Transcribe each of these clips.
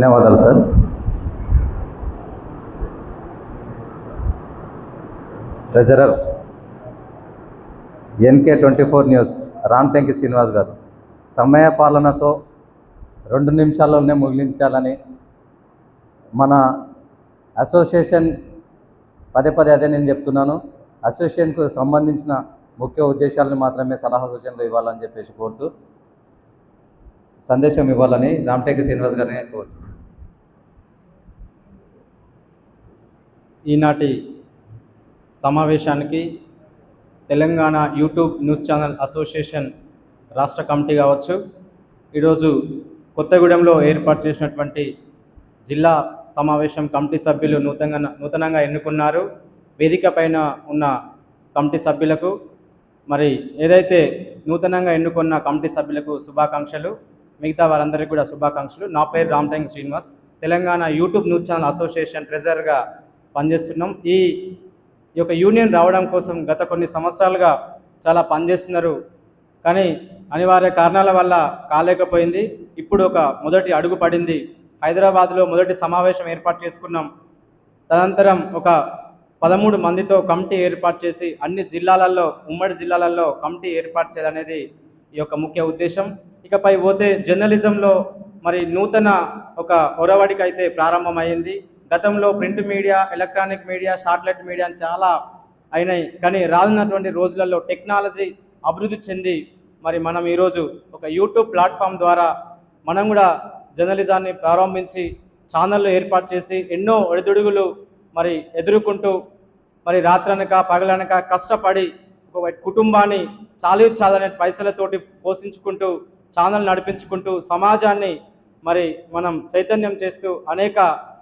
ధన్యవాదాలు sir. Treasurer N K twenty four news Ramtenki Srinivas గారు. సమయ పాలనతో రెండు నిమిషాల్లోనే ముగిలించాలని మన అసోసియేషన్ పదే పదే అదే నేను చెప్తున్నాను. అసోసియేషన్కు సంబంధించిన ముఖ్య ఉద్దేశాలను మాత్రమే సలహా సూచనలు ఇవ్వాలని చెప్పేసి కోరుతూ సందేశం ఇవ్వాలని రామ్టెంకి శ్రీనివాస్ గారిని కోరుతూ. ఈనాటి సమావేశానికి Telangana YouTube news channel association రాష్ట్ర కమిటీ కావచ్చు ఈరోజు కొత్తగూడెంలో ఏర్పాటు చేసినటువంటి జిల్లా సమావేశం కమిటీ సభ్యులు నూతనంగా నూతనంగా ఎన్నుకున్నారు. వేదిక పైన ఉన్న కమిటీ సభ్యులకు మరి ఏదైతే నూతనంగా ఎన్నుకున్న కమిటీ సభ్యులకు శుభాకాంక్షలు మిగతా వారందరికీ కూడా శుభాకాంక్షలు. నా పేరు Ramtang Srinivas. Telangana YouTube news channel association ట్రెజరర్గా పనిచేస్తున్నాం. ఈ ఈ యొక్క యూనియన్ రావడం కోసం గత కొన్ని సంవత్సరాలుగా చాలా పనిచేస్తున్నారు. కానీ అనివార్య కారణాల వల్ల కాలేకపోయింది. ఇప్పుడు ఒక మొదటి అడుగు పడింది. హైదరాబాద్లో మొదటి సమావేశం ఏర్పాటు చేసుకున్నాం. తదనంతరం ఒక పదమూడు మందితో కమిటీ ఏర్పాటు చేసి అన్ని జిల్లాలలో ఉమ్మడి జిల్లాలలో కమిటీ ఏర్పాటు చేయాలనేది ఈ యొక్క ముఖ్య ఉద్దేశం. ఇకపై పోతే జర్నలిజంలో మరి నూతన ఒక ఒరవడికైతే ప్రారంభమైంది. గతంలో print media electronic media satellite media చాలా అయినాయి. కానీ రానున్నటువంటి రోజులలో టెక్నాలజీ అభివృద్ధి చెంది మరి మనం ఈరోజు ఒక యూట్యూబ్ ప్లాట్ఫామ్ ద్వారా మనం కూడా జర్నలిజాన్ని ప్రారంభించి ఛానళ్ళు ఏర్పాటు చేసి ఎన్నో ఒడిదుడుగులు మరి ఎదుర్కొంటూ మరి రాత్రనక పగలనక కష్టపడి ఒక కుటుంబాన్ని చాలీ చాలనే పైసలతోటి పోషించుకుంటూ ఛానల్ నడిపించుకుంటూ సమాజాన్ని మరి మనం చైతన్యం చేస్తూ అనేక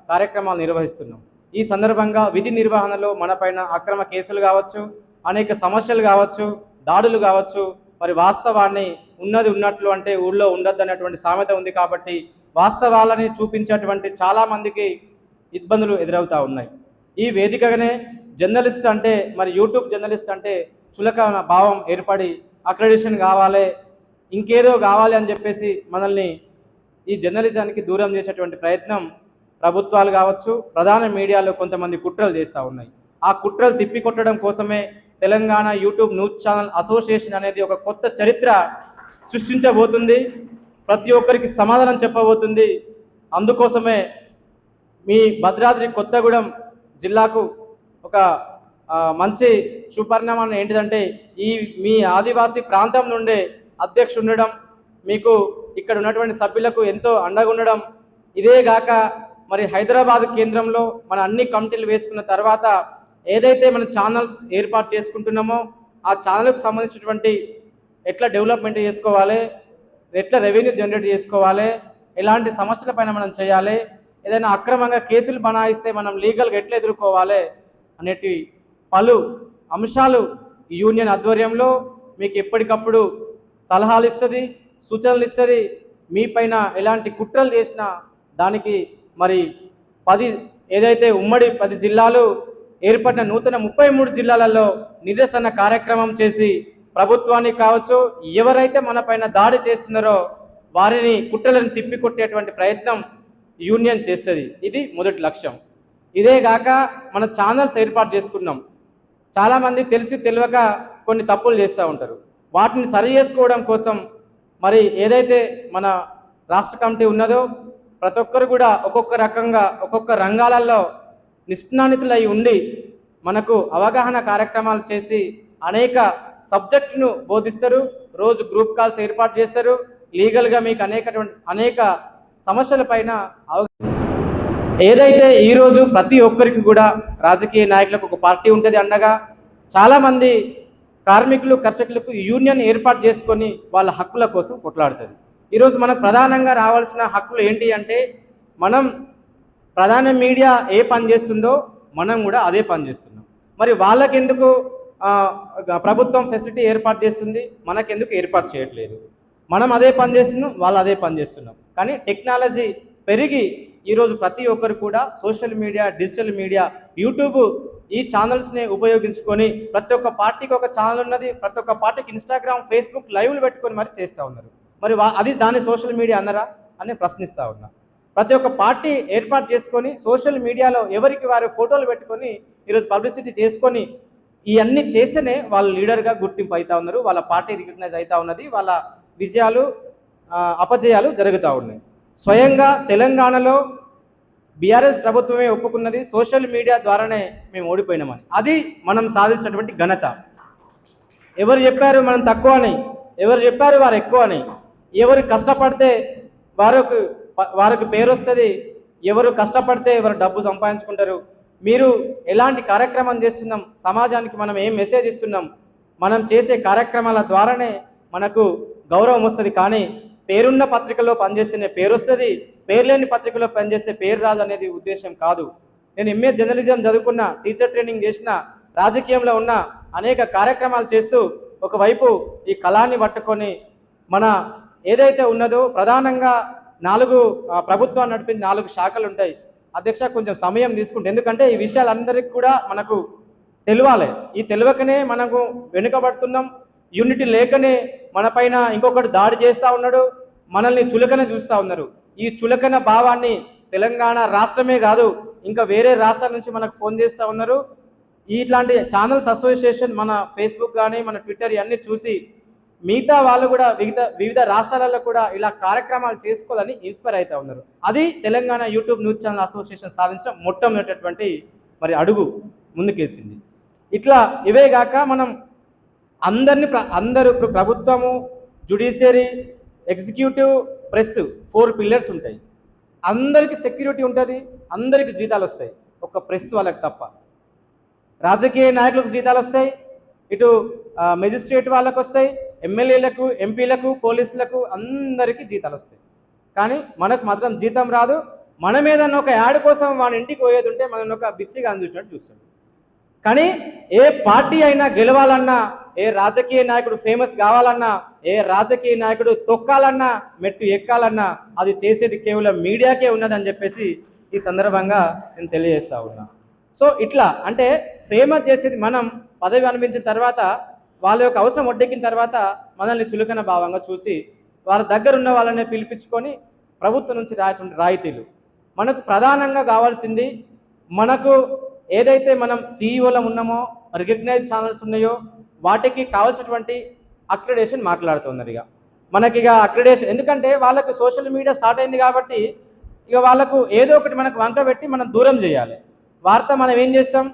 కార్యక్రమాలు నిర్వహిస్తున్నాం. ఈ సందర్భంగా విధి నిర్వహణలో మనపైన అక్రమ కేసులు కావచ్చు అనేక సమస్యలు కావచ్చు దాడులు కావచ్చు మరి వాస్తవాన్ని ఉన్నది ఉన్నట్లు అంటే ఊళ్ళో ఉండద్దు అనేటువంటి సామెత ఉంది కాబట్టి వాస్తవాలని చూపించేటువంటి చాలామందికి ఇబ్బందులు ఎదురవుతూ ఉన్నాయి. ఈ వేదికగానే జర్నలిస్ట్ అంటే మరి యూట్యూబ్ జర్నలిస్ట్ అంటే చులకన భావం ఏర్పడి అక్రెడిషన్ కావాలి ఇంకేదో కావాలి అని చెప్పేసి మనల్ని ఈ జర్నలిజానికి దూరం చేసేటువంటి ప్రయత్నం ప్రభుత్వాలు కావచ్చు ప్రధాన మీడియాలో కొంతమంది కుట్రలు చేస్తూ ఉన్నాయి. ఆ కుట్రలు తిప్పికొట్టడం కోసమే Telangana YouTube news channel association అనేది ఒక కొత్త చరిత్ర సృష్టించబోతుంది. ప్రతి ఒక్కరికి సమాధానం చెప్పబోతుంది. అందుకోసమే మీ భద్రాద్రి కొత్తగూడెం జిల్లాకు ఒక మంచి సుపరిణామం ఏంటిదంటే ఈ మీ ఆదివాసీ ప్రాంతం నుండే అధ్యక్షుడు ఉండడం మీకు ఇక్కడ ఉన్నటువంటి సభ్యులకు ఎంతో అండగా ఉండడం ఇదే గాక మరి హైదరాబాద్ కేంద్రంలో మన అన్ని కమిటీలు వేసుకున్న తర్వాత ఏదైతే మన ఛానల్స్ ఏర్పాటు చేసుకుంటున్నామో ఆ ఛానల్కు సంబంధించినటువంటి ఎట్లా డెవలప్మెంట్ చేసుకోవాలి ఎట్లా రెవెన్యూ జనరేట్ చేసుకోవాలి ఎలాంటి సమస్యల పైన మనం చేయాలి ఏదైనా అక్రమంగా కేసులు బనాయిస్తే మనం లీగల్గా ఎట్లా ఎదుర్కోవాలి అనేటి పలు అంశాలు ఈ యూనియన్ ఆధ్వర్యంలో మీకు ఎప్పటికప్పుడు సలహాలు ఇస్తుంది సూచనలు ఇస్తుంది. మీ పైన ఎలాంటి కుట్రలు చేసినా దానికి మరి పది ఏదైతే ఉమ్మడి పది జిల్లాలు ఏర్పడిన నూతన ముప్పై మూడు జిల్లాలలో నిరసన కార్యక్రమం చేసి ప్రభుత్వానికి కావచ్చు ఎవరైతే మన పైన దాడి చేస్తున్నారో వారిని కుట్రలను తిప్పికొట్టేటువంటి ప్రయత్నం యూనియన్ చేస్తుంది. ఇది మొదటి లక్ష్యం. ఇదే గాక మన ఛానల్స్ ఏర్పాటు చేసుకున్నాం. చాలామంది తెలిసి తెలియక కొన్ని తప్పులు చేస్తూ ఉంటారు. వాటిని సరి చేసుకోవడం కోసం మరి ఏదైతే మన రాష్ట్ర కమిటీ ఉన్నదో ప్రతి ఒక్కరు కూడా ఒక్కొక్క రకంగా ఒక్కొక్క రంగాలలో నిష్ణానితులై ఉండి మనకు అవగాహన కార్యక్రమాలు చేసి అనేక సబ్జెక్టును బోధిస్తారు. రోజు గ్రూప్ కాల్స్ ఏర్పాటు చేస్తారు. లీగల్గా మీకు అనేక అనేక సమస్యలపైన ఏదైతే ఈరోజు ప్రతి ఒక్కరికి కూడా రాజకీయ నాయకులకు ఒక పార్టీ ఉంటుంది అండగా చాలామంది కార్మికులు కర్షకులకు యూనియన్ ఏర్పాటు చేసుకొని వాళ్ళ హక్కుల కోసం కొట్లాడుతుంది. ఈరోజు మనకు ప్రధానంగా రావాల్సిన హక్కులు ఏంటి అంటే మనం ప్రధాన మీడియా ఏ పని చేస్తుందో మనం కూడా అదే పని చేస్తున్నాం. మరి వాళ్ళకెందుకు ప్రభుత్వం ఫెసిలిటీ ఏర్పాటు చేస్తుంది? మనకెందుకు ఏర్పాటు చేయట్లేదు? మనం అదే పని చేస్తున్నాం వాళ్ళు అదే పని చేస్తున్నాం కానీ టెక్నాలజీ పెరిగి ఈరోజు ప్రతి ఒక్కరు కూడా social media digital media YouTube ఈ ఛానల్స్ని ఉపయోగించుకొని ప్రతి ఒక్క పార్టీకి ఒక ఛానల్ ఉన్నది ప్రతి ఒక్క పార్టీకి ఇన్స్టాగ్రామ్ ఫేస్బుక్ లైవ్లు పెట్టుకొని మరి చేస్తూ ఉన్నారు. మరి వా- అది దాన్ని సోషల్ మీడియా అన్నరా అని ప్రశ్నిస్తూ ఉన్నా. ప్రతి ఒక్క పార్టీ ఏర్పాటు చేసుకొని సోషల్ మీడియాలో ఎవరికి వారి ఫోటోలు పెట్టుకొని ఈరోజు పబ్లిసిటీ చేసుకొని ఇవన్నీ చేస్తేనే వాళ్ళు లీడర్గా గుర్తింపు అవుతా ఉన్నారు వాళ్ళ పార్టీ రికగ్నైజ్ అవుతా ఉన్నది వాళ్ళ విజయాలు అపజయాలు జరుగుతూ ఉన్నాయి. స్వయంగా తెలంగాణలో బీఆర్ఎస్ ప్రభుత్వమే ఒప్పుకున్నది సోషల్ మీడియా ద్వారానే మేము ఓడిపోయినామని. అది మనం సాధించినటువంటి ఘనత. ఎవరు చెప్పారు మనం తక్కువ అని? ఎవరు చెప్పారు వారు ఎక్కువ అని? ఎవరు కష్టపడితే వారికి వారికి పేరు వస్తుంది. ఎవరు కష్టపడితే ఎవరు డబ్బు సంపాదించుకుంటారు. మీరు ఎలాంటి కార్యక్రమం చేస్తున్నాం? సమాజానికి మనం ఏం మెసేజ్ ఇస్తున్నాం? మనం చేసే కార్యక్రమాల ద్వారానే మనకు గౌరవం వస్తుంది. కానీ పేరున్న పత్రికలో పనిచేస్తేనే పేరు వస్తుంది. పేర్లేని పత్రికలో పనిచేస్తే పేరు రాదు అనేది ఉద్దేశం కాదు. నేను ఎంఏ జర్నలిజం చదువుకున్న టీచర్ ట్రైనింగ్ చేసిన రాజకీయంలో ఉన్న అనేక కార్యక్రమాలు చేస్తూ ఒకవైపు ఈ కళాన్ని పట్టుకొని మన ఏదైతే ఉన్నదో ప్రధానంగా నాలుగు ప్రభుత్వం ప్రభుత్వాన్ని నడిపిన నాలుగు శాఖలు ఉంటాయి. అధ్యక్ష కొంచెం సమయం తీసుకుంటే. ఎందుకంటే ఈ విషయాలందరికీ కూడా మనకు తెలియాలి. ఈ తెలియకనే మనకు వెనుకబడుతున్నాం. యూనిటీ లేకనే మనపైన ఇంకొకటి దాడి చేస్తూ ఉన్నాడు. మనల్ని చులకన చూస్తూ ఉన్నారు. ఈ చులకన భావాన్ని తెలంగాణ రాష్ట్రమే కాదు ఇంకా వేరే రాష్ట్రాల నుంచి మనకు ఫోన్ చేస్తూ ఉన్నారు. ఇట్లాంటి ఛానల్స్ అసోసియేషన్ మన ఫేస్బుక్ కానీ మన ట్విట్టర్ ఇవన్నీ చూసి మిగతా వాళ్ళు కూడా వివిధ వివిధ రాష్ట్రాలలో కూడా ఇలా కార్యక్రమాలు చేసుకోవాలని ఇన్స్పైర్ అవుతూ ఉన్నారు. అది Telangana YouTube news channel association సాధించిన మొట్టమొదటటువంటి మరి అడుగు ముందుకేసింది. ఇట్లా ఇవే గాక మనం అందరిని ప్ర అందరూ ఇప్పుడు ప్రభుత్వము judiciary executive press four pillars ఉంటాయి. అందరికీ సెక్యూరిటీ ఉంటుంది అందరికీ జీతాలు వస్తాయి. ఒక ప్రెస్ వాళ్ళకి తప్ప. రాజకీయ నాయకులకు జీతాలు వస్తాయి ఇటు మెజిస్ట్రేట్ వాళ్ళకు వస్తాయి ఎమ్మెల్యేలకు ఎంపీలకు పోలీసులకు అందరికీ జీతాలు వస్తాయి. కానీ మనకు మాత్రం జీతం రాదు. మనం ఏదన్నా ఒక యాడ్ కోసం వాడి ఇంటికి పోయేది ఉంటే మనం ఒక బిచ్చిగా అందించినట్టు చూస్తాం కానీ ఏ పార్టీ అయినా గెలవాలన్నా ఏ రాజకీయ నాయకుడు ఫేమస్ కావాలన్నా ఏ రాజకీయ నాయకుడు తొక్కాలన్నా మెట్టు ఎక్కాలన్నా అది చేసేది కేవలం మీడియాకే ఉన్నదని చెప్పేసి ఈ సందర్భంగా నేను తెలియజేస్తా ఉన్నా. సో ఇట్లా అంటే ఫేమస్ చేసేది మనం పదవి అనిపించిన తర్వాత వాళ్ళ యొక్క అవసరం ఒడ్డెక్కిన తర్వాత మనల్ని చులకన భావంగా చూసి వాళ్ళ దగ్గర ఉన్న వాళ్ళని పిలిపించుకొని ప్రభుత్వం నుంచి రాయటువంటి రాయితీలు. మనకు ప్రధానంగా కావాల్సింది మనకు ఏదైతే మనం సీఈఓలో ఉన్నామో రికగ్నైజ్ ఛానల్స్ ఉన్నాయో వాటికి కావాల్సినటువంటి అక్రిడేషన్ మాట్లాడుతున్నారు ఇక. మనకి ఇక అక్రిడేషన్ ఎందుకంటే వాళ్ళకు సోషల్ మీడియా స్టార్ట్ అయింది కాబట్టి ఇక వాళ్ళకు ఏదో ఒకటి మనకు వంక పెట్టి మనం దూరం చేయాలి. వార్త మనం ఏం చేస్తాం?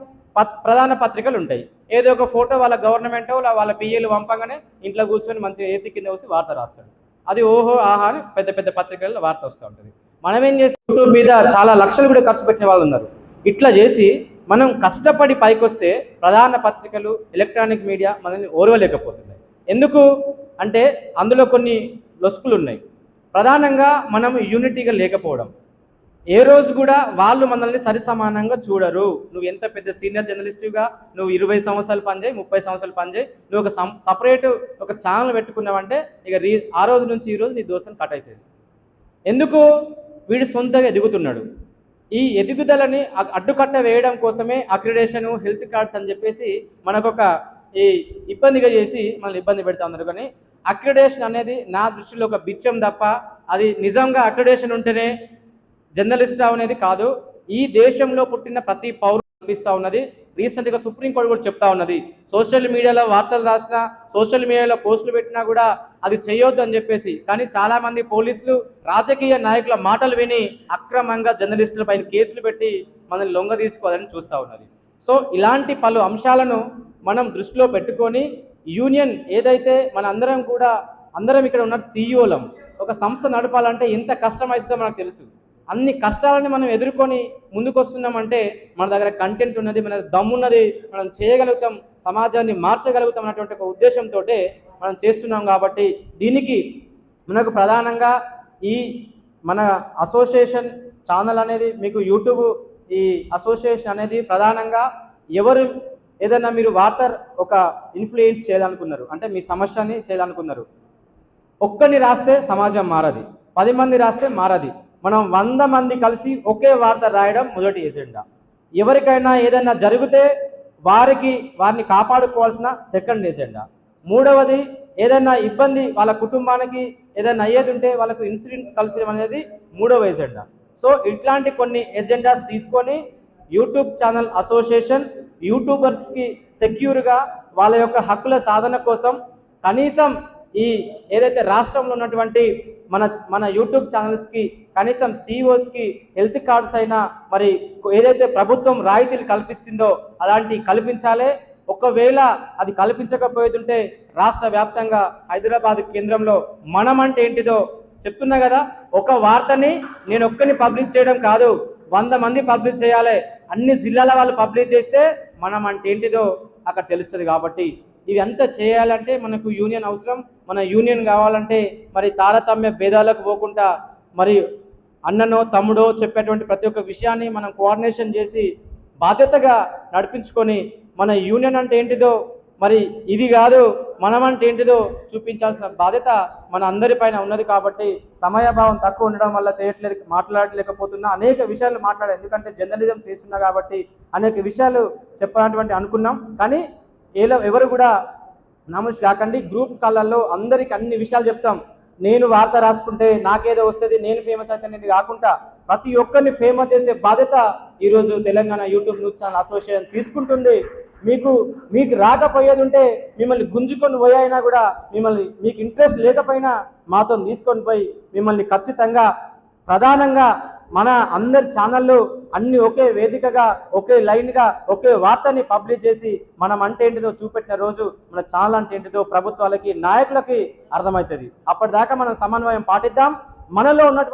ప్రధాన పత్రికలు ఉంటాయి. ఏదో ఒక ఫోటో వాళ్ళ గవర్నమెంట్ వాళ్ళ పిఏలు పంపగానే ఇంట్లో కూర్చొని మంచిగా ఏసీ కింద వచ్చి వార్త రాస్తాడు. అది ఓహో ఆహా అని పెద్ద పెద్ద పత్రికల్లో వార్త వస్తూ ఉంటుంది. మనం ఏం చేసి యూట్యూబ్ మీద చాలా లక్షలు కూడా ఖర్చు పెట్టిన వాళ్ళు ఉన్నారు. ఇట్లా చేసి మనం కష్టపడి పైకొస్తే ప్రధాన పత్రికలు ఎలక్ట్రానిక్ మీడియా మనల్ని ఓర్వలేకపోతున్నాయి. ఎందుకు? అంటే అందులో కొన్ని లొసుకులు ఉన్నాయి. ప్రధానంగా మనం యూనిటీగా లేకపోవడం. ఏ రోజు కూడా వాళ్ళు మనల్ని సరి సమానంగా చూడరు. నువ్వు ఎంత పెద్ద సీనియర్ జర్నలిస్ట్గా నువ్వు ఇరవై సంవత్సరాలు పనిచేయి ముప్పై సంవత్సరాలు పనిచేయి నువ్వు ఒక సపరేట్ ఒక ఛానల్ పెట్టుకున్నావంటే ఇక రీ ఆ రోజు నుంచి ఈ రోజు నీ దోస్తుని కట్ అవుతుంది ఎందుకు? వీడు సొంతగా ఎదుగుతున్నాడు. ఈ ఎదుగుదలని అడ్డుకట్ట వేయడం కోసమే అక్రిడేషను హెల్త్ కార్డ్స్ అని చెప్పేసి మనకొక ఈ ఇబ్బందిగా చేసి మనల్ని ఇబ్బంది పెడతా ఉన్నారు. కానీ అక్రిడేషన్ అనేది నా దృష్టిలో ఒక బిచ్చం తప్ప అది నిజంగా అక్రిడేషన్ ఉంటేనే జర్నలిస్ట్ అనేది కాదు ఈ దేశంలో పుట్టిన ప్రతి పౌరులు కనిపిస్తూ ఉన్నది. రీసెంట్గా సుప్రీంకోర్టు కూడా చెప్తా ఉన్నది. సోషల్ మీడియాలో వార్తలు రాసినా సోషల్ మీడియాలో పోస్టులు పెట్టినా కూడా అది చేయొద్దు అని చెప్పేసి. కానీ చాలా మంది పోలీసులు రాజకీయ నాయకుల మాటలు విని అక్రమంగా జర్నలిస్టుల పైన కేసులు పెట్టి మనల్ని లొంగ తీసుకోవాలని చూస్తూ ఉన్నది. సో ఇలాంటి పలు అంశాలను మనం దృష్టిలో పెట్టుకొని యూనియన్ ఏదైతే మన అందరం కూడా అందరం ఇక్కడ ఉన్న సీఈఓలం ఒక సంస్థ నడపాలంటే ఎంత కష్టం అవుతుందో మనకు తెలుసు. అన్ని కష్టాలని మనం ఎదుర్కొని ముందుకొస్తున్నామంటే మన దగ్గర కంటెంట్ ఉన్నది మన దమ్మున్నది మనం చేయగలుగుతాం సమాజాన్ని మార్చగలుగుతాం అన్నటువంటి ఒక ఉద్దేశంతో మనం చేస్తున్నాం కాబట్టి దీనికి మనకు ప్రధానంగా ఈ మన అసోసియేషన్ ఛానల్ అనేది మీకు యూట్యూబ్ ఈ అసోసియేషన్ అనేది ప్రధానంగా ఎవరు ఏదైనా మీరు వాటర్ ఒక ఇన్ఫ్లుయెన్స్ చేయాలనుకున్నారు అంటే మీ సమస్యని చేయాలనుకున్నారు. ఒక్కరిని రాస్తే సమాజం మారది పది మంది రాస్తే మారది. మనం వంద మంది కలిసి ఒకే వార్త రాయడం మొదటి ఎజెండా. ఎవరికైనా ఏదైనా జరిగితే వారికి వారిని కాపాడుకోవాల్సిన సెకండ్ ఎజెండా. మూడవది ఏదైనా ఇబ్బంది వాళ్ళ కుటుంబానికి ఏదైనా అయ్యేది ఉంటే వాళ్ళకు ఇన్సూరెన్స్ కలిసి అనేది మూడవ ఎజెండా. సో ఇట్లాంటి కొన్ని ఎజెండాస్ తీసుకొని యూట్యూబ్ ఛానల్ అసోసియేషన్ యూట్యూబర్స్కి సెక్యూర్గా వాళ్ళ యొక్క హక్కుల సాధన కోసం కనీసం ఈ ఏదైతే రాష్ట్రంలో ఉన్నటువంటి మన మన యూట్యూబ్ ఛానల్స్కి కనీసం సిఇఓస్కి హెల్త్ కార్డ్స్ అయినా మరి ఏదైతే ప్రభుత్వం రాయితీలు కల్పిస్తుందో అలాంటి కల్పించాలి. ఒకవేళ అది కల్పించకపోతుంటే రాష్ట్ర వ్యాప్తంగా హైదరాబాద్ కేంద్రంలో మనం అంటే ఏంటిదో చెప్తున్నా కదా. ఒక వార్తని నేను ఒక్కని పబ్లిష్ చేయడం కాదు. వంద మంది పబ్లిష్ చేయాలి. అన్ని జిల్లాల వాళ్ళు పబ్లిష్ చేస్తే మనం అంటే ఏంటిదో అక్కడ తెలుస్తుంది కాబట్టి ఇవి చేయాలంటే మనకు యూనియన్ అవసరం. మన యూనియన్ కావాలంటే మరి తారతమ్య భేదాలకు పోకుండా మరి అన్ననో తమ్ముడో చెప్పేటువంటి ప్రతి ఒక్క విషయాన్ని మనం కోఆర్డినేషన్ చేసి బాధ్యతగా నడిపించుకొని మన యూనియన్ అంటే ఏంటిదో మరి ఇది కాదు మనం అంటే ఏంటిదో చూపించాల్సిన బాధ్యత మన అందరిపైన ఉన్నది కాబట్టి సమయభావం తక్కువ ఉండడం వల్ల చేయట్లేదు మాట్లాడలేకపోతున్నా అనేక విషయాలు మాట్లాడే ఎందుకంటే జర్నలిజం చేస్తున్నా కాబట్టి అనేక విషయాలు చెప్పాలన్నటువంటి అనుకున్నాం. కానీ ఏలో ఎవరు కూడా నమస్ కాకండి. గ్రూప్ కాలాల్లో అందరికి అన్ని విషయాలు చెప్తాం. నేను వార్త రాసుకుంటే నాకేదో వస్తుంది నేను ఫేమస్ అయితే అనేది కాకుండా ప్రతి ఒక్కరిని ఫేమస్ చేసే బాధ్యత ఈరోజు Telangana YouTube news channel association తీసుకుంటుంది. మీకు మీకు రాకపోయేది ఉంటే మిమ్మల్ని గుంజుకొని పోయినా కూడా మిమ్మల్ని మీకు ఇంట్రెస్ట్ లేకపోయినా మాతో తీసుకొని పోయి మిమ్మల్ని ఖచ్చితంగా ప్రధానంగా మన అందరి ఛానళ్ళు అన్ని ఒకే వేదికగా ఒకే లైన్గా ఒకే వార్తని పబ్లిష్ చేసి మనం అంటే ఏంటిదో చూపెట్టిన రోజు మన ఛానల్ అంటే ఏంటిదో ప్రభుత్వాలకి నాయకులకి అర్థమవుతుంది. అప్పటిదాకా మనం సమన్వయం పాటిద్దాం. మనలో ఉన్నటువంటి